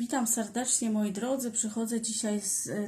Witam serdecznie moi drodzy. Przychodzę dzisiaj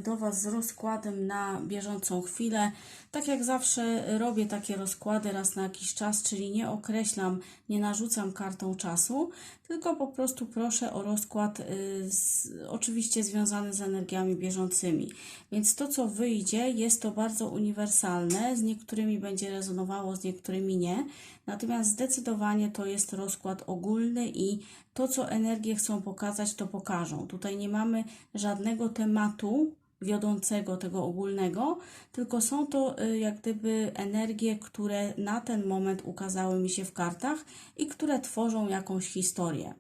do Was z rozkładem na bieżącą chwilę. Tak jak zawsze robię takie rozkłady raz na jakiś czas, czyli nie określam, nie narzucam kartą czasu, tylko po prostu proszę o rozkład y, z, oczywiście związany z energiami bieżącymi. Więc to co wyjdzie jest to bardzo uniwersalne, z niektórymi będzie rezonowało, z niektórymi nie. Natomiast zdecydowanie to jest rozkład ogólny i to, co energie chcą pokazać, to pokażą. Tutaj nie mamy żadnego tematu wiodącego tego ogólnego, tylko są to y, jak gdyby energie, które na ten moment ukazały mi się w kartach i które tworzą jakąś historię.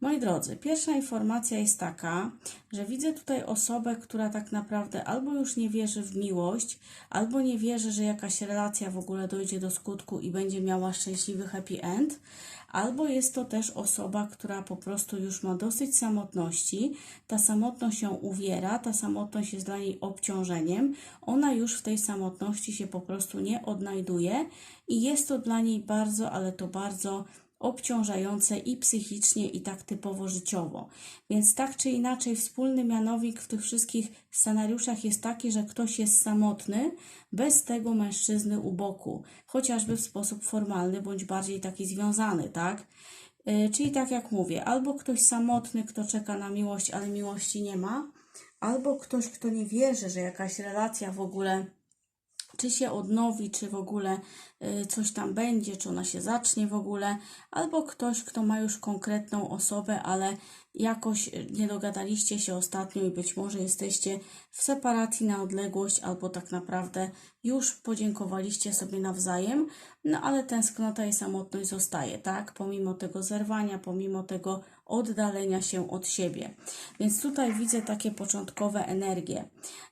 Moi drodzy, pierwsza informacja jest taka, że widzę tutaj osobę, która tak naprawdę albo już nie wierzy w miłość, albo nie wierzy, że jakaś relacja w ogóle dojdzie do skutku i będzie miała szczęśliwy happy end, albo jest to też osoba, która po prostu już ma dosyć samotności, ta samotność ją uwiera, ta samotność jest dla niej obciążeniem, ona już w tej samotności się po prostu nie odnajduje i jest to dla niej bardzo, ale to bardzo obciążające i psychicznie, i tak typowo życiowo. Więc tak czy inaczej, wspólny mianownik w tych wszystkich scenariuszach jest taki, że ktoś jest samotny, bez tego mężczyzny u boku, chociażby w sposób formalny, bądź bardziej taki związany, tak? Yy, czyli tak jak mówię, albo ktoś samotny, kto czeka na miłość, ale miłości nie ma, albo ktoś, kto nie wierzy, że jakaś relacja w ogóle czy się odnowi, czy w ogóle y, coś tam będzie, czy ona się zacznie w ogóle, albo ktoś, kto ma już konkretną osobę, ale jakoś nie dogadaliście się ostatnio i być może jesteście w separacji na odległość, albo tak naprawdę już podziękowaliście sobie nawzajem, no ale tęsknota i samotność zostaje, tak? Pomimo tego zerwania, pomimo tego oddalenia się od siebie. Więc tutaj widzę takie początkowe energie.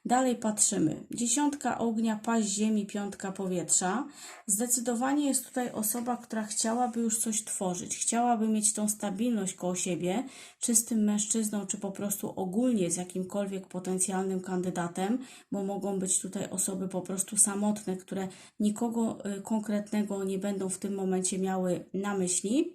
Dalej patrzymy. Dziesiątka ognia, paść ziemi, piątka powietrza. Zdecydowanie jest tutaj osoba, która chciałaby już coś tworzyć, chciałaby mieć tą stabilność koło siebie, czy z tym mężczyzną, czy po prostu ogólnie z jakimkolwiek potencjalnym kandydatem, bo mogą być tutaj osoby po prostu samotne, które nikogo y, konkretnego nie będą w tym momencie miały na myśli.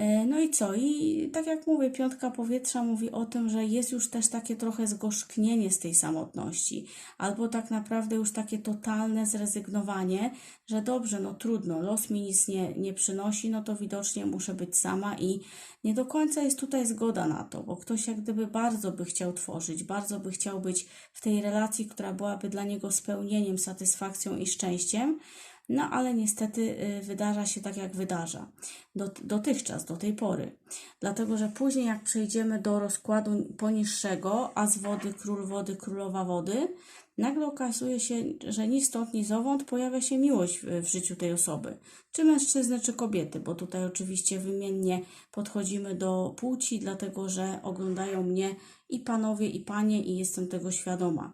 E, no i co? I tak jak mówię, piątka powietrza mówi o tym, że jest już też takie trochę zgorzknienie z tej samotności, albo tak naprawdę już takie totalne zrezygnowanie, że dobrze, no trudno, los mi nic nie, nie przynosi, no to widocznie muszę być sama i nie do końca jest tutaj zgoda na to, bo ktoś jak gdyby bardzo by chciał tworzyć, bardzo by chciał być w tej relacji, która byłaby dla niego spełnieniem, satysfakcją i szczęściem, no ale niestety y, wydarza się tak, jak wydarza. dotychczas, do tej pory. Dlatego, że później, jak przejdziemy do rozkładu poniższego, a z wody, król wody, królowa wody, nagle okazuje się, że ni stąd, ni zowąd pojawia się miłość w, w życiu tej osoby. Czy mężczyzny, czy kobiety, bo tutaj oczywiście wymiennie podchodzimy do płci, dlatego, że oglądają mnie i panowie, i panie, i jestem tego świadoma.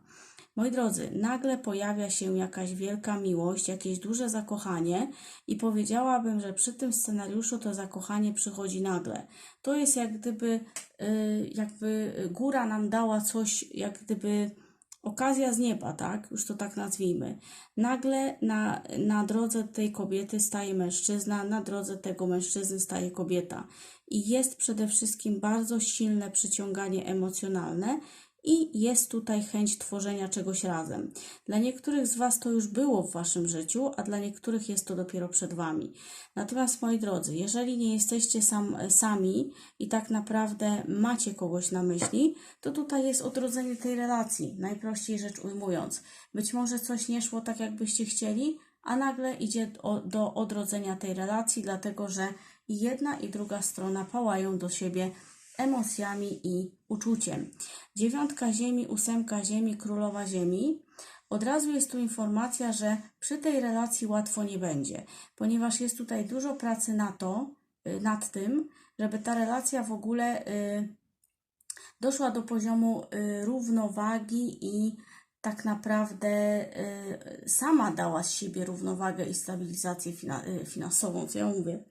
Moi drodzy, nagle pojawia się jakaś wielka miłość, jakieś duże zakochanie i powiedziałabym, że przy tym scenariuszu to zakochanie przychodzi nagle. To jest jak gdyby, yy, jakby góra nam dała coś, jak gdyby okazja z nieba, tak? Już to tak nazwijmy. Nagle na, na drodze tej kobiety staje mężczyzna, na drodze tego mężczyzny staje kobieta. I jest przede wszystkim bardzo silne przyciąganie emocjonalne i jest tutaj chęć tworzenia czegoś razem. Dla niektórych z Was to już było w Waszym życiu, a dla niektórych jest to dopiero przed Wami. Natomiast moi drodzy, jeżeli nie jesteście sam, sami i tak naprawdę macie kogoś na myśli, to tutaj jest odrodzenie tej relacji, najprościej rzecz ujmując. Być może coś nie szło tak, jakbyście chcieli, a nagle idzie do, do odrodzenia tej relacji, dlatego że jedna i druga strona pałają do siebie emocjami i uczuciem. Dziewiątka ziemi, ósemka ziemi, królowa ziemi. Od razu jest tu informacja, że przy tej relacji łatwo nie będzie, ponieważ jest tutaj dużo pracy na to, y, nad tym, żeby ta relacja w ogóle y, doszła do poziomu y, równowagi i tak naprawdę sama dała z siebie równowagę i stabilizację finansową, co ja mówię,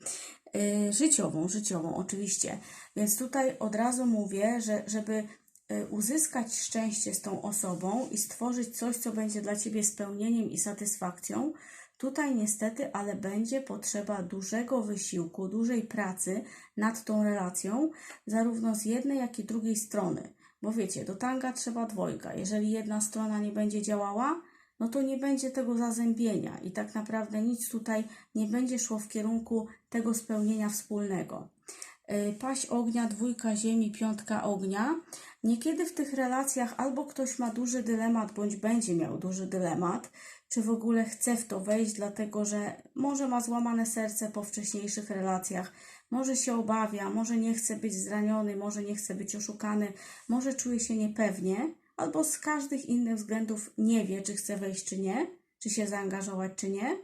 życiową, życiową oczywiście. Więc tutaj od razu mówię, że żeby y, uzyskać szczęście z tą osobą i stworzyć coś, co będzie dla Ciebie spełnieniem i satysfakcją, Tutaj niestety, ale będzie potrzeba dużego wysiłku, dużej pracy nad tą relacją, zarówno z jednej, jak i drugiej strony. Bo wiecie, do tanga trzeba dwojga. Jeżeli jedna strona nie będzie działała, no to nie będzie tego zazębienia i tak naprawdę nic tutaj nie będzie szło w kierunku tego spełnienia wspólnego. Y, Paść ognia, dwójka ziemi, piątka ognia. Niekiedy w tych relacjach albo ktoś ma duży dylemat, bądź będzie miał duży dylemat, czy w ogóle chce w to wejść, dlatego że może ma złamane serce po wcześniejszych relacjach, może się obawia, może nie chce być zraniony, może nie chce być oszukany, może czuje się niepewnie, albo z każdych innych względów nie wie, czy chce wejść, czy nie, czy się zaangażować, czy nie.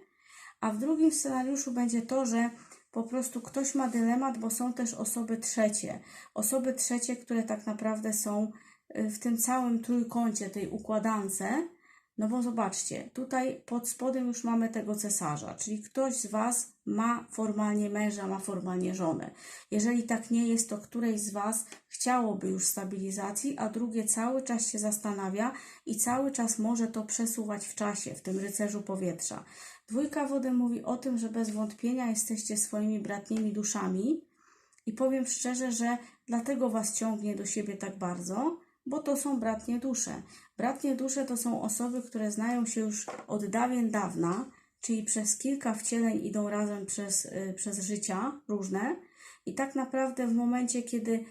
A w drugim scenariuszu będzie to, że po prostu ktoś ma dylemat, bo są też osoby trzecie. Osoby trzecie, które tak naprawdę są y, w tym całym trójkącie, tej układance. No bo zobaczcie, tutaj pod spodem już mamy tego cesarza, czyli ktoś z Was ma formalnie męża, ma formalnie żonę. Jeżeli tak nie jest, to któreś z Was chciałoby już stabilizacji, a drugie cały czas się zastanawia i cały czas może to przesuwać w czasie, w tym rycerzu powietrza. Dwójka wody mówi o tym, że bez wątpienia jesteście swoimi bratnimi duszami i powiem szczerze, że dlatego Was ciągnie do siebie tak bardzo, bo to są bratnie dusze. Bratnie dusze to są osoby, które znają się już od dawien dawna, czyli przez kilka wcieleń idą razem przez, y, przez życia różne i tak naprawdę w momencie, kiedy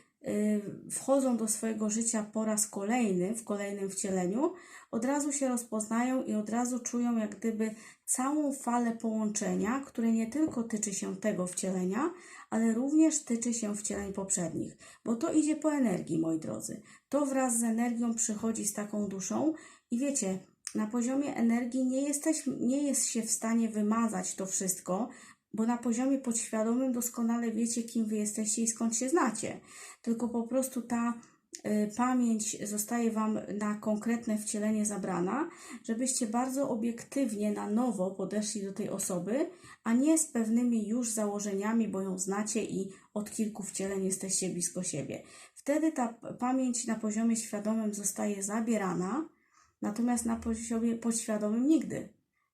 wchodzą do swojego życia po raz kolejny, w kolejnym wcieleniu, od razu się rozpoznają i od razu czują jak gdyby całą falę połączenia, które nie tylko tyczy się tego wcielenia, ale również tyczy się wcieleń poprzednich, bo to idzie po energii, moi drodzy. To wraz z energią przychodzi z taką duszą i wiecie, na poziomie energii nie, jesteś, nie jest się w stanie wymazać to wszystko, bo na poziomie podświadomym doskonale wiecie, kim wy jesteście i skąd się znacie. Tylko po prostu ta y, pamięć zostaje Wam na konkretne wcielenie zabrana, żebyście bardzo obiektywnie na nowo podeszli do tej osoby, a nie z pewnymi już założeniami, bo ją znacie i od kilku wcieleń jesteście blisko siebie. Wtedy ta pamięć na poziomie świadomym zostaje zabierana, natomiast na poziomie podświadomym nigdy.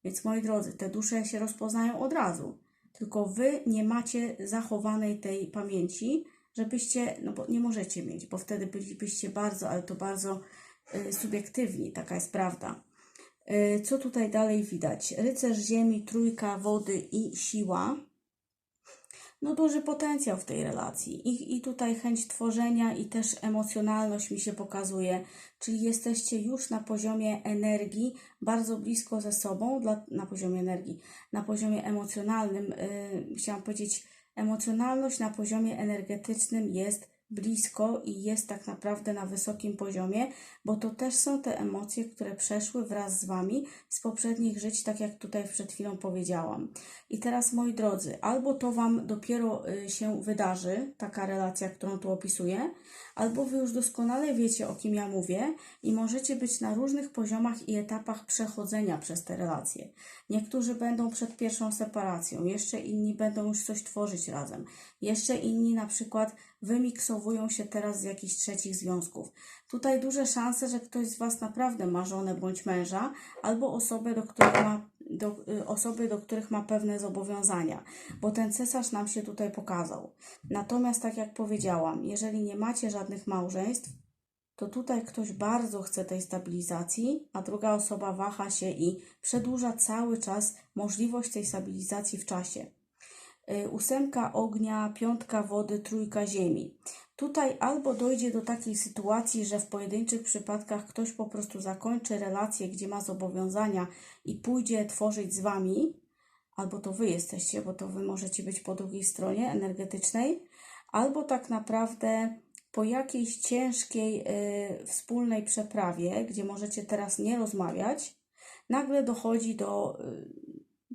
Więc moi drodzy, te dusze się rozpoznają od razu. Tylko wy nie macie zachowanej tej pamięci, żebyście, no bo nie możecie mieć, bo wtedy bylibyście bardzo, ale to bardzo y, subiektywni, taka jest prawda. Y, co tutaj dalej widać? Rycerz ziemi, trójka wody i siła. No duży potencjał w tej relacji. I, I tutaj chęć tworzenia i też emocjonalność mi się pokazuje, czyli jesteście już na poziomie energii bardzo blisko ze sobą, dla, na poziomie energii, na poziomie emocjonalnym, yy, chciałam powiedzieć, emocjonalność na poziomie energetycznym jest blisko i jest tak naprawdę na wysokim poziomie, bo to też są te emocje, które przeszły wraz z Wami z poprzednich żyć, tak jak tutaj przed chwilą powiedziałam. I teraz, moi drodzy, albo to Wam dopiero y, się wydarzy, taka relacja, którą tu opisuję, albo Wy już doskonale wiecie, o kim ja mówię i możecie być na różnych poziomach i etapach przechodzenia przez te relacje. Niektórzy będą przed pierwszą separacją, jeszcze inni będą już coś tworzyć razem, jeszcze inni na przykład wymiksowują się teraz z jakichś trzecich związków. Tutaj duże szanse, że ktoś z Was naprawdę ma żonę bądź męża, albo osobę, do których ma, do, y, osoby, do których ma pewne zobowiązania, bo ten cesarz nam się tutaj pokazał. Natomiast, tak jak powiedziałam, jeżeli nie macie żadnych małżeństw, to tutaj ktoś bardzo chce tej stabilizacji, a druga osoba waha się i przedłuża cały czas możliwość tej stabilizacji w czasie. Y, ósemka ognia, piątka wody, trójka ziemi. Tutaj albo dojdzie do takiej sytuacji, że w pojedynczych przypadkach ktoś po prostu zakończy relację, gdzie ma zobowiązania i pójdzie tworzyć z wami, albo to wy jesteście, bo to wy możecie być po drugiej stronie energetycznej, albo tak naprawdę po jakiejś ciężkiej y, wspólnej przeprawie, gdzie możecie teraz nie rozmawiać, nagle dochodzi do, y,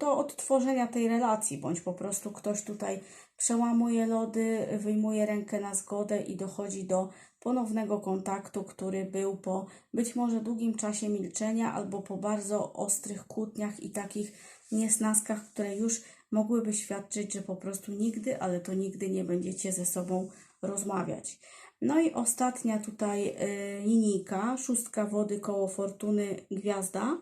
do odtworzenia tej relacji, bądź po prostu ktoś tutaj przełamuje lody, wyjmuje rękę na zgodę i dochodzi do ponownego kontaktu, który był po być może długim czasie milczenia albo po bardzo ostrych kłótniach i takich niesnaskach, które już mogłyby świadczyć, że po prostu nigdy, ale to nigdy nie będziecie ze sobą rozmawiać. No i ostatnia tutaj y, linijka, szóstka wody koło fortuny gwiazda.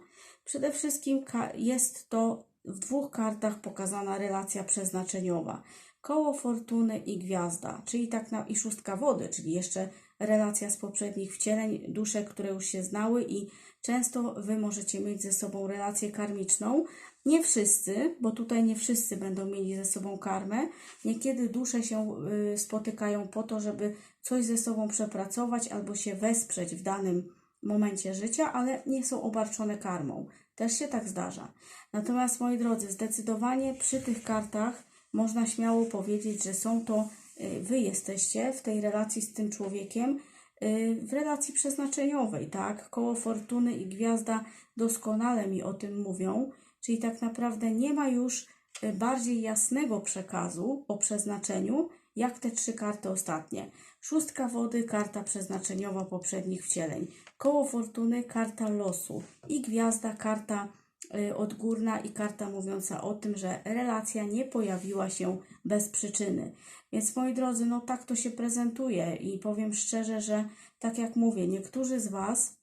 Przede wszystkim jest to w dwóch kartach pokazana relacja przeznaczeniowa. Koło fortuny i gwiazda, czyli tak na, i szóstka wody, czyli jeszcze relacja z poprzednich wcieleń, dusze, które już się znały i często Wy możecie mieć ze sobą relację karmiczną. Nie wszyscy, bo tutaj nie wszyscy będą mieli ze sobą karmę. Niekiedy dusze się y, spotykają po to, żeby coś ze sobą przepracować albo się wesprzeć w danym momencie życia, ale nie są obarczone karmą. Też się tak zdarza. Natomiast moi drodzy, zdecydowanie przy tych kartach można śmiało powiedzieć, że są to y, wy jesteście w tej relacji z tym człowiekiem, y, w relacji przeznaczeniowej, tak? Koło fortuny i gwiazda doskonale mi o tym mówią, czyli tak naprawdę nie ma już y, bardziej jasnego przekazu o przeznaczeniu, jak te trzy karty ostatnie. Szóstka wody, karta przeznaczeniowa poprzednich wcieleń. Koło fortuny, karta losu. I gwiazda, karta y, odgórna i karta mówiąca o tym, że relacja nie pojawiła się bez przyczyny. Więc moi drodzy, no tak to się prezentuje i powiem szczerze, że tak jak mówię, niektórzy z Was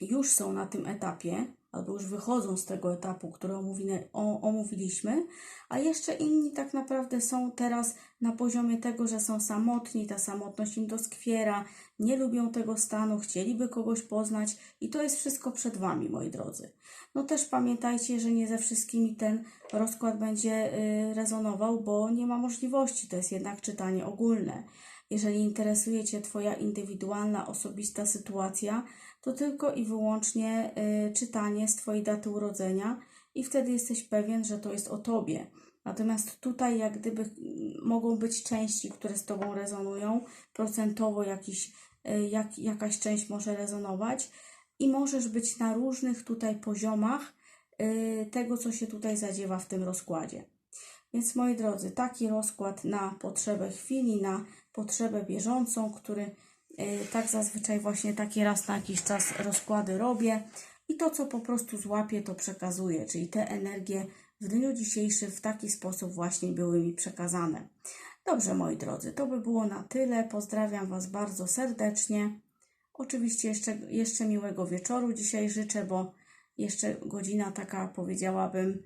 już są na tym etapie, albo już wychodzą z tego etapu, który omówiliśmy, a jeszcze inni tak naprawdę są teraz na poziomie tego, że są samotni, ta samotność im doskwiera, nie lubią tego stanu, chcieliby kogoś poznać i to jest wszystko przed Wami, moi drodzy. No też pamiętajcie, że nie ze wszystkimi ten rozkład będzie y, rezonował, bo nie ma możliwości, to jest jednak czytanie ogólne. Jeżeli interesuje Cię Twoja indywidualna, osobista sytuacja, to tylko i wyłącznie y, czytanie z Twojej daty urodzenia i wtedy jesteś pewien, że to jest o Tobie. Natomiast tutaj jak gdyby mogą być części, które z Tobą rezonują, procentowo jakiś, y, jak, jakaś część może rezonować i możesz być na różnych tutaj poziomach y, tego, co się tutaj zadziewa w tym rozkładzie. Więc moi drodzy, taki rozkład na potrzebę chwili, na potrzebę bieżącą, który tak zazwyczaj właśnie taki raz na jakiś czas rozkłady robię i to, co po prostu złapię, to przekazuję, czyli te energie w dniu dzisiejszym w taki sposób właśnie były mi przekazane. Dobrze, moi drodzy, to by było na tyle. Pozdrawiam Was bardzo serdecznie. Oczywiście jeszcze, jeszcze miłego wieczoru dzisiaj życzę, bo jeszcze godzina taka powiedziałabym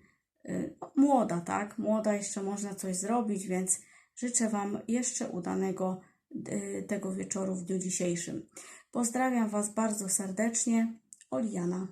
y, no, młoda, tak? Młoda jeszcze można coś zrobić, więc życzę Wam jeszcze udanego tego wieczoru w dniu dzisiejszym. Pozdrawiam Was bardzo serdecznie. Oliana.